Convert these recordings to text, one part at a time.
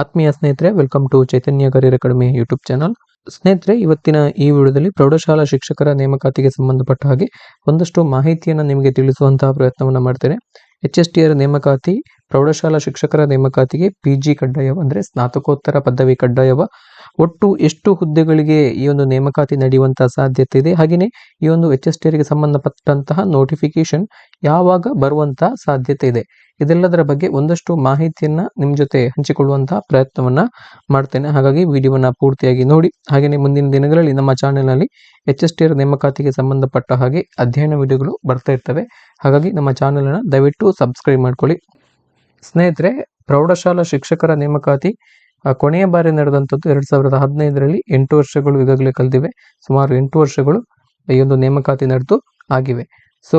ಆತ್ಮೀಯ ಸ್ನೇಹಿತರೆ welcome to Chaitanya career academy YouTube channel ಸ್ನೇಹಿತರೆ, ಇವತ್ತಿನ ಈ ವಿಡಿಯೋದಲ್ಲಿ ಪ್ರೌಢಶಾಲಾ ಶಿಕ್ಷಕರ ನೇಮಕಾತಿಗೆ ಸಂಬಂಧಪಟ್ಟ ಹಾಗೆ ಒಂದಷ್ಟು ಮಾಹಿತಿಯನ್ನು ನಿಮಗೆ ತಿಳಿಸುವಂತಹ ಪ್ರಯತ್ನವನ್ನು ಮಾಡ್ತೇನೆ. ಎಚ್ ಎಸ್ ಟಿ ನೇಮಕಾತಿ ಪ್ರೌಢಶಾಲಾ ಶಿಕ್ಷಕರ ನೇಮಕಾತಿಗೆ ಪಿ ಜಿ ಕಡ್ಡಾಯ ಅಂದರೆ ಸ್ನಾತಕೋತ್ತರ ಪದವಿ ಕಡ್ಡಾಯವ. ಒಟ್ಟು ಎಷ್ಟು ಹುದ್ದೆಗಳಿಗೆ ಈ ಒಂದು ನೇಮಕಾತಿ ನಡೆಯುವಂತಹ ಸಾಧ್ಯತೆ ಇದೆ? ಹಾಗೆಯೇ ಈ ಒಂದು ಎಚ್ ಎಸ್ ಟಿಆರ್ಗೆ ಸಂಬಂಧಪಟ್ಟಂತಹ ನೋಟಿಫಿಕೇಶನ್ ಯಾವಾಗ ಬರುವಂತಹ ಸಾಧ್ಯತೆ ಇದೆ? ಇದೆಲ್ಲದರ ಬಗ್ಗೆ ಒಂದಷ್ಟು ಮಾಹಿತಿಯನ್ನ ನಿಮ್ಮ ಜೊತೆ ಹಂಚಿಕೊಳ್ಳುವಂತಹ ಪ್ರಯತ್ನವನ್ನ ಮಾಡ್ತೇನೆ. ಹಾಗಾಗಿ ವಿಡಿಯೋವನ್ನ ಪೂರ್ತಿಯಾಗಿ ನೋಡಿ. ಹಾಗೆಯೇ ಮುಂದಿನ ದಿನಗಳಲ್ಲಿ ನಮ್ಮ ಚಾನೆಲ್ನಲ್ಲಿ ಎಚ್ ಎಸ್ ಟಿಆರ್ ನೇಮಕಾತಿಗೆ ಸಂಬಂಧಪಟ್ಟ ಹಾಗೆ ಅಧ್ಯಯನ ವಿಡಿಯೋಗಳು ಬರ್ತಾ ಇರ್ತವೆ. ಹಾಗಾಗಿ ನಮ್ಮ ಚಾನೆಲ್ನ ದಯವಿಟ್ಟು ಸಬ್ಸ್ಕ್ರೈಬ್ ಮಾಡ್ಕೊಳ್ಳಿ. ಸ್ನೇಹಿತರೆ, ಪ್ರೌಢಶಾಲಾ ಶಿಕ್ಷಕರ ನೇಮಕಾತಿ ಕೊನೆಯ ಬಾರಿ ನಡೆದಂಥದ್ದು ಎರಡು ಸಾವಿರದ ಹದಿನೈದರಲ್ಲಿ ಎಂಟು ವರ್ಷಗಳು ಈಗಾಗಲೇ ಕಳೆದಿವೆ. ಸುಮಾರು ಎಂಟು ವರ್ಷಗಳು ಈ ಒಂದು ನೇಮಕಾತಿ ನಡೆದು ಆಗಿವೆ. ಸೊ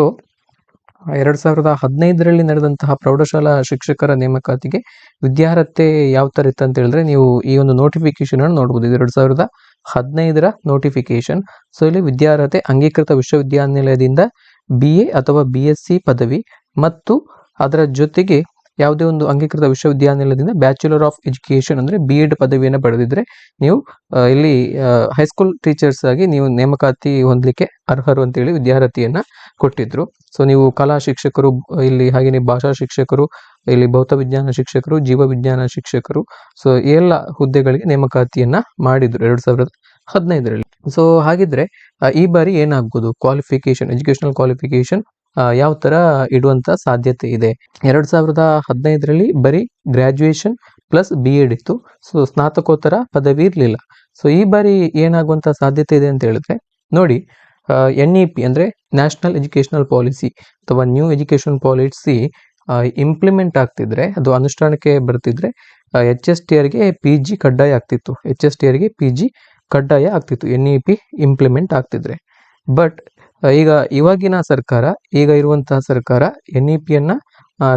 ಎರಡು ಸಾವಿರದ ಹದಿನೈದರಲ್ಲಿ ನಡೆದಂತಹ ಪ್ರೌಢಶಾಲಾ ಶಿಕ್ಷಕರ ನೇಮಕಾತಿಗೆ ವಿದ್ಯಾರ್ಹತೆ ಯಾವ ತರ ಇತ್ತು ಅಂತ ಹೇಳಿದ್ರೆ ನೀವು ಈ ಒಂದು ನೋಟಿಫಿಕೇಶನ್ ಅನ್ನು ನೋಡಬಹುದು ಎರಡ್ ಸಾವಿರದ ಹದಿನೈದರ ನೋಟಿಫಿಕೇಶನ್ ಸೊ ಇಲ್ಲಿ ವಿದ್ಯಾರ್ಹತೆ ಅಂಗೀಕೃತ ವಿಶ್ವವಿದ್ಯಾನಿಲಯದಿಂದ ಬಿ ಎ ಅಥವಾ ಬಿ ಎಸ್ ಸಿ ಪದವಿ ಮತ್ತು ಅದರ ಜೊತೆಗೆ ಯಾವುದೇ ಒಂದು ಅಂಗೀಕೃತ ವಿಶ್ವವಿದ್ಯಾನಿಲಯದಿಂದ ಬ್ಯಾಚುಲರ್ ಆಫ್ ಎಜುಕೇಶನ್ ಅಂದ್ರೆ ಬಿ ಎಡ್ ಪದವಿಯನ್ನು ಪಡೆದಿದ್ರೆ ನೀವು ಇಲ್ಲಿ ಹೈಸ್ಕೂಲ್ ಟೀಚರ್ಸ್ ಆಗಿ ನೀವು ನೇಮಕಾತಿ ಹೊಂದಲಿಕ್ಕೆ ಅರ್ಹರು ಅಂತೇಳಿ ವಿದ್ಯಾರ್ಥಿಯನ್ನು ಕೊಟ್ಟಿದ್ರು. ಸೊ ನೀವು ಕಲಾ ಶಿಕ್ಷಕರು, ಇಲ್ಲಿ ಹಾಗೆಯೇ ಭಾಷಾ ಶಿಕ್ಷಕರು, ಇಲ್ಲಿ ಭೌತ ವಿಜ್ಞಾನ ಶಿಕ್ಷಕರು, ಜೀವ ವಿಜ್ಞಾನ ಶಿಕ್ಷಕರು ಸೊ ಎಲ್ಲ ಹುದ್ದೆಗಳಿಗೆ ನೇಮಕಾತಿಯನ್ನ ಮಾಡಿದ್ರು ಎರಡು ಸಾವಿರದ ಹದಿನೈದರಲ್ಲಿ. ಸೊ ಹಾಗಿದ್ರೆ ಈ ಬಾರಿ ಏನಾಗ್ಬೋದು? ಕ್ವಾಲಿಫಿಕೇಶನ್ ಎಜುಕೇಶನಲ್ ಕ್ವಾಲಿಫಿಕೇಶನ್ ಯಾವ ತರ ಇಡುವಂತ ಸಾಧ್ಯತೆ ಇದೆ. ಎರಡ್ ಸಾವಿರದ ಹದಿನೈದರಲ್ಲಿ ಬರೀ ಗ್ರಾಜುಯೇಷನ್ ಪ್ಲಸ್ ಬಿ ಎಡ್ ಇತ್ತು. ಸೊ ಸ್ನಾತಕೋತ್ತರ ಪದವಿ ಇರಲಿಲ್ಲ. ಸೊ ಈ ಬಾರಿ ಏನಾಗುವಂತ ಸಾಧ್ಯತೆ ಇದೆ ಅಂತ ಹೇಳಿದ್ರೆ, ನೋಡಿ ಎನ್ ಇ ಪಿ ಅಂದ್ರೆ ನ್ಯಾಷನಲ್ ಎಜುಕೇಶನಲ್ ಪಾಲಿಸಿ ಅಥವಾ ನ್ಯೂ ಎಜುಕೇಶನ್ ಪಾಲಿಸಿ ಇಂಪ್ಲಿಮೆಂಟ್ ಆಗ್ತಿದ್ರೆ, ಅದು ಅನುಷ್ಠಾನಕ್ಕೆ ಬರ್ತಿದ್ರೆ ಎಚ್ ಎಸ್ ಟಿ ಆರ್ಗೆ ಪಿ ಜಿ ಕಡ್ಡಾಯ ಆಗ್ತಿತ್ತು. ಎಚ್ ಎಸ್ ಟಿ ಆರ್ಗೆ ಪಿ ಜಿ ಕಡ್ಡಾಯ ಆಗ್ತಿತ್ತು. ಎನ್ ಇ ಪಿ ಇಂಪ್ಲಿಮೆಂಟ್ ಆಗ್ತಿದ್ರೆ. ಬಟ್ ಈಗ ಇವಾಗಿನ ಸರ್ಕಾರ, ಈಗ ಇರುವಂತಹ ಸರ್ಕಾರ ಎನ್ ಇ ಪಿಯನ್ನು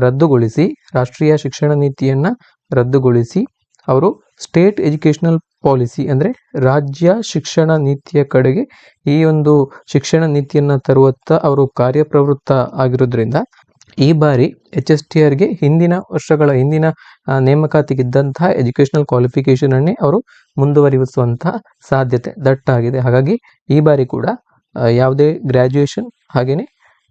ರದ್ದುಗೊಳಿಸಿ, ರಾಷ್ಟ್ರೀಯ ಶಿಕ್ಷಣ ನೀತಿಯನ್ನ ರದ್ದುಗೊಳಿಸಿ, ಅವರು ಸ್ಟೇಟ್ ಎಜುಕೇಶನಲ್ ಪಾಲಿಸಿ ಅಂದ್ರೆ ರಾಜ್ಯ ಶಿಕ್ಷಣ ನೀತಿಯ ಕಡೆಗೆ ಈ ಒಂದು ಶಿಕ್ಷಣ ನೀತಿಯನ್ನ ತರುವತ್ತ ಅವರು ಕಾರ್ಯಪ್ರವೃತ್ತ ಆಗಿರೋದ್ರಿಂದ, ಈ ಬಾರಿ ಎಚ್ ಎಸ್ ಟಿ ಆರ್ಗೆ ಹಿಂದಿನ ವರ್ಷಗಳ ಹಿಂದಿನ ನೇಮಕಾತಿಗಿದ್ದಂತಹ ಎಜುಕೇಶನಲ್ ಕ್ವಾಲಿಫಿಕೇಶನ್ ಅನ್ನೇ ಅವರು ಮುಂದುವರಿಸುವಂತಹ ಸಾಧ್ಯತೆ ದಟ್ಟಾಗಿದೆ. ಹಾಗಾಗಿ ಈ ಬಾರಿ ಕೂಡ ಯಾವುದೇ ಗ್ರಾಜುಯೇಷನ್ ಹಾಗೆಯೇ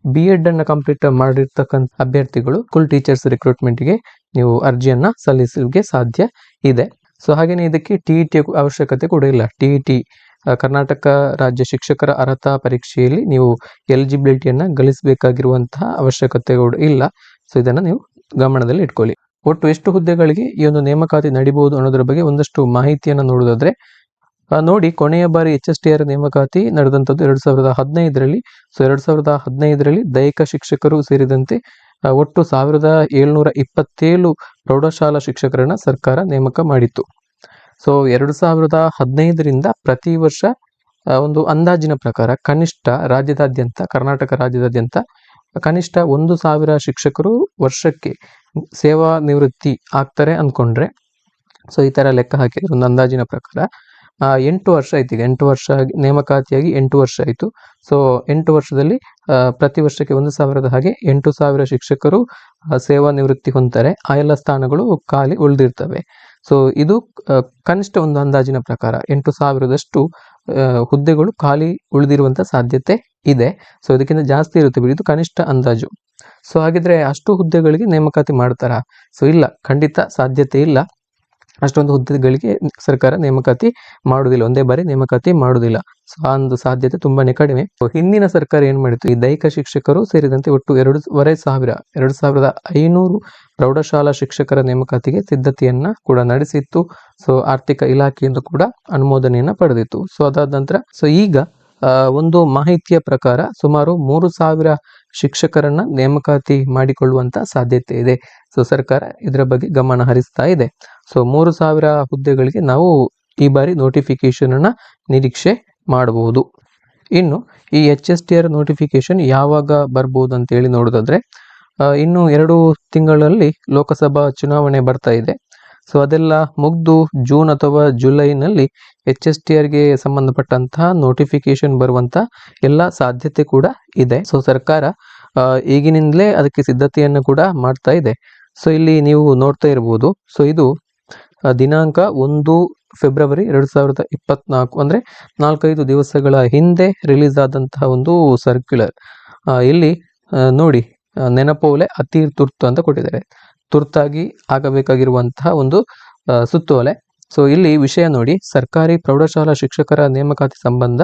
ಬಿ ಎಡ್ ಅನ್ನು ಕಂಪ್ಲೀಟ್ ಮಾಡಿರ್ತಕ್ಕಂಥ ಅಭ್ಯರ್ಥಿಗಳು ಸ್ಕೂಲ್ ಟೀಚರ್ಸ್ ರಿಕ್ರೂಟ್ಮೆಂಟ್ಗೆ ನೀವು ಅರ್ಜಿಯನ್ನು ಸಲ್ಲಿಸಲಿಕ್ಕೆ ಸಾಧ್ಯ ಇದೆ. ಸೊ ಹಾಗೆಯೇ ಇದಕ್ಕೆ ಟಿ ಇ ಟಿ ಅವಶ್ಯಕತೆ ಕೂಡ ಇಲ್ಲ. ಟಿ ಇ ಟಿ ಕರ್ನಾಟಕ ರಾಜ್ಯ ಶಿಕ್ಷಕರ ಅರ್ಹತಾ ಪರೀಕ್ಷೆಯಲ್ಲಿ ನೀವು ಎಲಿಜಿಬಿಲಿಟಿಯನ್ನು ಗಳಿಸಬೇಕಾಗಿರುವಂತಹ ಅವಶ್ಯಕತೆ ಕೂಡ ಇಲ್ಲ. ಸೊ ಇದನ್ನು ನೀವು ಗಮನದಲ್ಲಿ ಇಟ್ಕೊಳ್ಳಿ. ಒಟ್ಟು ಎಷ್ಟು ಹುದ್ದೆಗಳಿಗೆ ಈ ಒಂದು ನೇಮಕಾತಿ ನಡಿಬಹುದು ಅನ್ನೋದ್ರ ಬಗ್ಗೆ ಒಂದಷ್ಟು ಮಾಹಿತಿಯನ್ನು ನೋಡೋದಾದ್ರೆ ನೋಡಿ, ಕೊನೆಯ ಬಾರಿ ಎಚ್ ಎಸ್ ಟಿ ಆರ್ ನೇಮಕಾತಿ ನಡೆದಂಥದ್ದು ಎರಡು ಸಾವಿರದ ಹದಿನೈದರಲ್ಲಿ. ಸೊ ಎರಡು ಸಾವಿರದ ಹದಿನೈದರಲ್ಲಿ ದೈಹಿಕ ಶಿಕ್ಷಕರು ಸೇರಿದಂತೆ ಒಟ್ಟು ಸಾವಿರದ ಏಳ್ನೂರ ಇಪ್ಪತ್ತೇಳು ಪ್ರೌಢಶಾಲಾ ಶಿಕ್ಷಕರನ್ನ ಸರ್ಕಾರ ನೇಮಕ ಮಾಡಿತ್ತು. ಸೊ ಎರಡು ಸಾವಿರದ ಹದಿನೈದರಿಂದ ಪ್ರತಿ ವರ್ಷ ಒಂದು ಅಂದಾಜಿನ ಪ್ರಕಾರ ಕನಿಷ್ಠ ರಾಜ್ಯದಾದ್ಯಂತ, ಕರ್ನಾಟಕ ರಾಜ್ಯದಾದ್ಯಂತ ಕನಿಷ್ಠ ಒಂದು ಸಾವಿರ ಶಿಕ್ಷಕರು ವರ್ಷಕ್ಕೆ ಸೇವಾ ನಿವೃತ್ತಿ ಆಗ್ತಾರೆ ಅಂದ್ಕೊಂಡ್ರೆ, ಸೊ, ಈ ತರ ಲೆಕ್ಕ ಹಾಕಿದ್ರೆ ಒಂದು ಅಂದಾಜಿನ ಪ್ರಕಾರ ಎಂಟು ವರ್ಷ ಆಯ್ತು ಈಗ. ಎಂಟು ವರ್ಷ ಆಗಿ- ನೇಮಕಾತಿಯಾಗಿ ಎಂಟು ವರ್ಷ ಆಯಿತು. ಸೊ ಎಂಟು ವರ್ಷದಲ್ಲಿ ಪ್ರತಿ ವರ್ಷಕ್ಕೆ ಒಂದು ಸಾವಿರದ ಹಾಗೆ ಎಂಟು ಸಾವಿರ ಶಿಕ್ಷಕರು ಸೇವಾ ನಿವೃತ್ತಿ ಹೊಂದ್ತಾರೆ. ಆ ಎಲ್ಲ ಸ್ಥಾನಗಳು ಖಾಲಿ ಉಳಿದಿರ್ತವೆ. ಸೊ ಇದು ಕನಿಷ್ಠ ಒಂದು ಅಂದಾಜಿನ ಪ್ರಕಾರ ಎಂಟು ಸಾವಿರದಷ್ಟು ಹುದ್ದೆಗಳು ಖಾಲಿ ಉಳಿದಿರುವಂಥ ಸಾಧ್ಯತೆ ಇದೆ. ಸೊ ಇದಕ್ಕಿಂತ ಜಾಸ್ತಿ ಇರುತ್ತೆ ಬಿಡಿ. ಇದು ಕನಿಷ್ಠ ಅಂದಾಜು. ಸೊ ಹಾಗಿದ್ರೆ ಅಷ್ಟು ಹುದ್ದೆಗಳಿಗೆ ನೇಮಕಾತಿ ಮಾಡ್ತಾರಾ? ಸೊ ಇಲ್ಲ. ಖಂಡಿತ ಸಾಧ್ಯತೆ ಇಲ್ಲ. ಅಷ್ಟೊಂದು ಹುದ್ದೆಗಳಿಗೆ ಸರ್ಕಾರ ನೇಮಕಾತಿ ಮಾಡುವುದಿಲ್ಲ. ಒಂದೇ ಬಾರಿ ನೇಮಕಾತಿ ಮಾಡುವುದಿಲ್ಲ. ಸೊ ಆ ಒಂದು ಸಾಧ್ಯತೆ ತುಂಬಾನೇ ಕಡಿಮೆ. ಹಿಂದಿನ ಸರ್ಕಾರ ಏನ್ ಮಾಡಿತ್ತು? ಈ ದೈಹಿಕ ಶಿಕ್ಷಕರು ಸೇರಿದಂತೆ ಒಟ್ಟು ಎರಡೂವರೆ ಸಾವಿರ, ಎರಡು ಸಾವಿರದ ಐನೂರು ಪ್ರೌಢಶಾಲಾ ಶಿಕ್ಷಕರ ನೇಮಕಾತಿಗೆ ಸಿದ್ಧತೆಯನ್ನ ಕೂಡ ನಡೆಸಿತ್ತು. ಸೊ ಆರ್ಥಿಕ ಇಲಾಖೆಯಿಂದ ಕೂಡ ಅನುಮೋದನೆಯನ್ನ ಪಡೆದಿತ್ತು. ಸೊ ಅದಾದ ನಂತರ ಸೊ ಈಗ ಒಂದು ಮಾಹಿತಿಯ ಪ್ರಕಾರ ಸುಮಾರು ಮೂರು ಸಾವಿರ ಶಿಕ್ಷಕರನ್ನ ನೇಮಕಾತಿ ಮಾಡಿಕೊಳ್ಳುವಂತ ಸಾಧ್ಯತೆ ಇದೆ. ಸೊ, ಸರ್ಕಾರ ಇದರ ಬಗ್ಗೆ ಗಮನ ಹರಿಸ್ತಾ ಇದೆ. ಸೊ, ಮೂರು ಸಾವಿರ ಹುದ್ದೆಗಳಿಗೆ ನಾವು ಈ ಬಾರಿ ನೋಟಿಫಿಕೇಶನ್ ಅನ್ನ ನಿರೀಕ್ಷೆ ಮಾಡಬಹುದು. ಇನ್ನು ಈ H S T R notification ಯಾವಾಗ ಬರ್ಬೋದು ಅಂತ ಹೇಳಿ ನೋಡೋದಾದ್ರೆ ಇನ್ನು ಎರಡು ತಿಂಗಳಲ್ಲಿ ಲೋಕಸಭಾ ಚುನಾವಣೆ ಬರ್ತಾ ಇದೆ. ಸೊ ಅದೆಲ್ಲ ಮುಗ್ದು ಜೂನ್ ಅಥವಾ ಜುಲೈನಲ್ಲಿ ಎಚ್ ಎಸ್ ಟಿ ಆರ್ಗೆ ಸಂಬಂಧಪಟ್ಟಂತಹ ನೋಟಿಫಿಕೇಶನ್ ಬರುವಂತ ಎಲ್ಲ ಸಾಧ್ಯತೆ ಕೂಡ ಇದೆ. ಸೊ ಸರ್ಕಾರ ಈಗಿನಿಂದಲೇ ಅದಕ್ಕೆ ಸಿದ್ಧತೆಯನ್ನು ಕೂಡ ಮಾಡ್ತಾ ಇದೆ. ಸೊ ಇಲ್ಲಿ ನೀವು ನೋಡ್ತಾ ಇರ್ಬೋದು. ಸೊ ಇದು ದಿನಾಂಕ ಒಂದು ಫೆಬ್ರವರಿ ಎರಡು ಸಾವಿರದ ಇಪ್ಪತ್ನಾಲ್ಕು ಅಂದರೆ ನಾಲ್ಕೈದು ದಿವಸಗಳ ಹಿಂದೆ ರಿಲೀಸ್ ಆದಂತಹ ಒಂದು ಸರ್ಕ್ಯುಲರ್ ಇಲ್ಲಿ ನೋಡಿ ನೆನಪೋಲೆ ಅತಿ ತುರ್ತು ಅಂತ ಕೊಟ್ಟಿದ್ದಾರೆ. ತುರ್ತಾಗಿ ಆಗಬೇಕಾಗಿರುವಂತಹ ಒಂದು ಸುತ್ತೋಲೆ ಸೊ ಇಲ್ಲಿ ವಿಷಯ ನೋಡಿ. ಸರ್ಕಾರಿ ಪ್ರೌಢಶಾಲಾ ಶಿಕ್ಷಕರ ನೇಮಕಾತಿ ಸಂಬಂಧ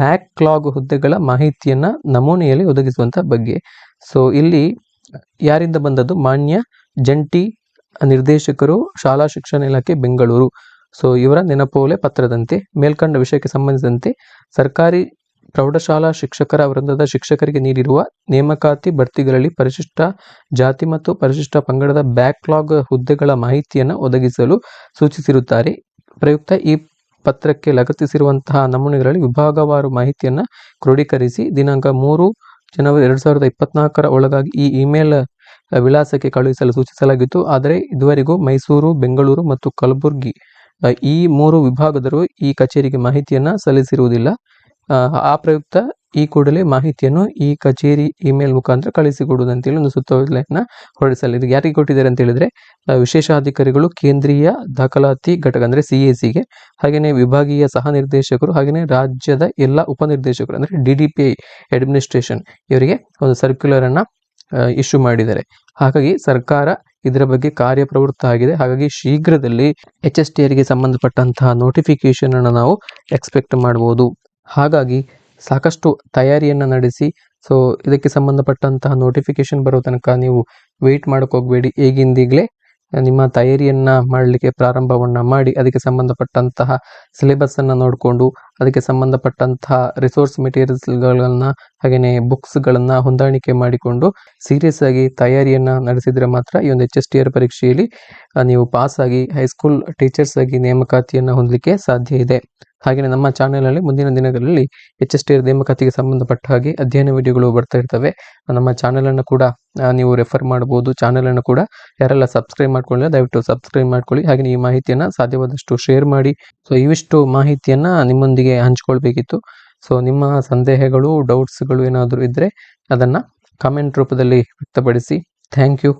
ಬ್ಯಾಕ್ಲಾಗ್ ಹುದ್ದೆಗಳ ಮಾಹಿತಿಯನ್ನ ನಮೂನೆಯಲ್ಲಿ ಒದಗಿಸುವಂತಹ ಬಗ್ಗೆ. ಸೊ ಇಲ್ಲಿ ಯಾರಿಂದ ಬಂದದ್ದು? ಮಾನ್ಯ ಜಂಟಿ ನಿರ್ದೇಶಕರು ಶಾಲಾ ಶಿಕ್ಷಣ ಇಲಾಖೆ ಬೆಂಗಳೂರು. ಸೊ ಇವರ ನೆನಪೋಲೆ ಪತ್ರದಂತೆ, ಮೇಲ್ಕಂಡ ವಿಷಯಕ್ಕೆ ಸಂಬಂಧಿಸಿದಂತೆ ಸರ್ಕಾರಿ ಪ್ರೌಢಶಾಲಾ ಶಿಕ್ಷಕರ ವೃಂದದ ಶಿಕ್ಷಕರಿಗೆ ನೀಡಿರುವ ನೇಮಕಾತಿ ಭರ್ತಿಗಳಲ್ಲಿ ಪರಿಶಿಷ್ಟ ಜಾತಿ ಮತ್ತು ಪರಿಶಿಷ್ಟ ಪಂಗಡದ ಬ್ಯಾಕ್ಲಾಗ್ ಹುದ್ದೆಗಳ ಮಾಹಿತಿಯನ್ನು ಒದಗಿಸಲು ಸೂಚಿಸಿರುತ್ತಾರೆ. ಪ್ರಯುಕ್ತ ಈ ಪತ್ರಕ್ಕೆ ಲಗತ್ತಿಸಿರುವಂತಹ ನಮೂನೆಗಳಲ್ಲಿ ವಿಭಾಗವಾರು ಮಾಹಿತಿಯನ್ನು ಕ್ರೋಢೀಕರಿಸಿ ದಿನಾಂಕ ಮೂರು ಜನವರಿ ಎರಡು ಸಾವಿರದ ಇಪ್ಪತ್ನಾಲ್ಕರ ಒಳಗಾಗಿ ಈ ಇಮೇಲ್ ವಿಳಾಸಕ್ಕೆ ಕಳುಹಿಸಲು ಸೂಚಿಸಲಾಗಿತ್ತು. ಆದರೆ ಇದುವರೆಗೂ ಮೈಸೂರು, ಬೆಂಗಳೂರು ಮತ್ತು ಕಲಬುರಗಿ ಈ ಮೂರು ವಿಭಾಗದರು ಈ ಕಚೇರಿಗೆ ಮಾಹಿತಿಯನ್ನು ಸಲ್ಲಿಸಿರುವುದಿಲ್ಲ. ಆ, ಪ್ರಯುಕ್ತ ಈ ಕೂಡಲೇ ಮಾಹಿತಿಯನ್ನು ಈ ಕಚೇರಿ ಇಮೇಲ್ ಮುಖಾಂತರ ಕಳಿಸಿಕೊಡುವುದಂತೇಳಿ ಒಂದು ಸುತ್ತೋಲೆಯನ್ನ ಹೊರಡಿಸಲಿದೆ ಯಾರಿಗೆ ಕೊಟ್ಟಿದ್ದಾರೆ ಅಂತ ಹೇಳಿದ್ರೆ ವಿಶೇಷ ಅಧಿಕಾರಿಗಳು ಕೇಂದ್ರೀಯ ದಾಖಲಾತಿ ಘಟಕ ಅಂದ್ರೆ ಸಿ ಎ ಸಿಗೆ ಹಾಗೆಯೇ ವಿಭಾಗೀಯ ಸಹ ನಿರ್ದೇಶಕರು ಹಾಗೆಯೇ ರಾಜ್ಯದ ಎಲ್ಲ ಉಪನಿರ್ದೇಶಕರು ಅಂದ್ರೆ D D P I administration ಇವರಿಗೆ ಒಂದು ಸರ್ಕ್ಯುಲರ್ ಅನ್ನ ಇಶ್ಯೂ ಮಾಡಿದ್ದಾರೆ. ಹಾಗಾಗಿ ಸರ್ಕಾರ ಇದರ ಬಗ್ಗೆ ಕಾರ್ಯಪ್ರವೃತ್ತ ಆಗಿದೆ. ಹಾಗಾಗಿ ಶೀಘ್ರದಲ್ಲಿ ಎಚ್ ಎಸ್ ಟಿ ಆರ್ಗೆ ಸಂಬಂಧಪಟ್ಟಂತಹ ನೋಟಿಫಿಕೇಶನ್ ಅನ್ನು ನಾವು ಎಕ್ಸ್ಪೆಕ್ಟ್ ಮಾಡಬಹುದು ಹಾಗಾಗಿ ಸಾಕಷ್ಟು ತಯಾರಿಯನ್ನು ನಡೆಸಿ ಸೊ ಇದಕ್ಕೆ ಸಂಬಂಧಪಟ್ಟಂತಹ ನೋಟಿಫಿಕೇಶನ್ ಬರೋ ತನಕ ನೀವು ವೆಯ್ಟ್ ಮಾಡೋಕ್ಕೋಗ್ಬೇಡಿ ಈಗಿಂದೀಗಲೇ ನಿಮ್ಮ ತಯಾರಿಯನ್ನ ಮಾಡಲಿಕ್ಕೆ ಪ್ರಾರಂಭವನ್ನ ಮಾಡಿ ಅದಕ್ಕೆ ಸಂಬಂಧಪಟ್ಟಂತಹ ಸಿಲೆಬಸ್ ಅನ್ನ ನೋಡಿಕೊಂಡು ಅದಕ್ಕೆ ಸಂಬಂಧಪಟ್ಟಂತಹ ರಿಸೋರ್ಸ್ ಮೆಟೀರಿಯಲ್ಸ್ಗಳನ್ನ ಹಾಗೆಯೇ ಬುಕ್ಸ್ಗಳನ್ನ ಹೊಂದಾಣಿಕೆ ಮಾಡಿಕೊಂಡು ಸೀರಿಯಸ್ ಆಗಿ ತಯಾರಿಯನ್ನ ನಡೆಸಿದ್ರೆ ಮಾತ್ರ ಈ ಒಂದು ಎಚ್ ಎಸ್ ಟಿ ಆರ್ ಪರೀಕ್ಷೆಯಲ್ಲಿ ನೀವು ಪಾಸ್ ಆಗಿ ಹೈಸ್ಕೂಲ್ ಟೀಚರ್ಸ್ ಆಗಿ ನೇಮಕಾತಿಯನ್ನ ಹೊಂದಲಿಕ್ಕೆ ಸಾಧ್ಯ ಇದೆ. ಹಾಗೆಯೇ ನಮ್ಮ ಚಾನೆಲ್ನಲ್ಲಿ ಮುಂದಿನ ದಿನಗಳಲ್ಲಿ ಎಚ್ ಎಸ್ ಟಿ ಆರ್ ನೇಮಕಾತಿಗೆ ಸಂಬಂಧಪಟ್ಟ ಹಾಗೆ ಅಧ್ಯಯನ ವಿಡಿಯೋಗಳು ಬರ್ತಾ ಇರ್ತವೆ. ನಮ್ಮ ಚಾನೆಲ್ ಅನ್ನು ಕೂಡ ನೀವು ರೆಫರ್ ಮಾಡ್ಬೋದು ಚಾನಲನ್ನು ಕೂಡ. ಯಾರೆಲ್ಲ ಸಬ್ಸ್ಕ್ರೈಬ್ ಮಾಡ್ಕೊಳ್ಳಿ ದಯವಿಟ್ಟು ಸಬ್ಸ್ಕ್ರೈಬ್ ಮಾಡ್ಕೊಳ್ಳಿ. ಹಾಗೆ ಈ ಮಾಹಿತಿಯನ್ನು ಸಾಧ್ಯವಾದಷ್ಟು ಶೇರ್ ಮಾಡಿ. ಸೊ ಇವಿಷ್ಟು ಮಾಹಿತಿಯನ್ನು ನಿಮ್ಮೊಂದಿಗೆ ಹಂಚ್ಕೊಳ್ಬೇಕಿತ್ತು. ಸೊ ನಿಮ್ಮ ಸಂದೇಹಗಳು ಡೌಟ್ಸ್ಗಳು ಏನಾದರೂ ಇದ್ದರೆ ಅದನ್ನು ಕಮೆಂಟ್ ರೂಪದಲ್ಲಿ ವ್ಯಕ್ತಪಡಿಸಿ. Thank you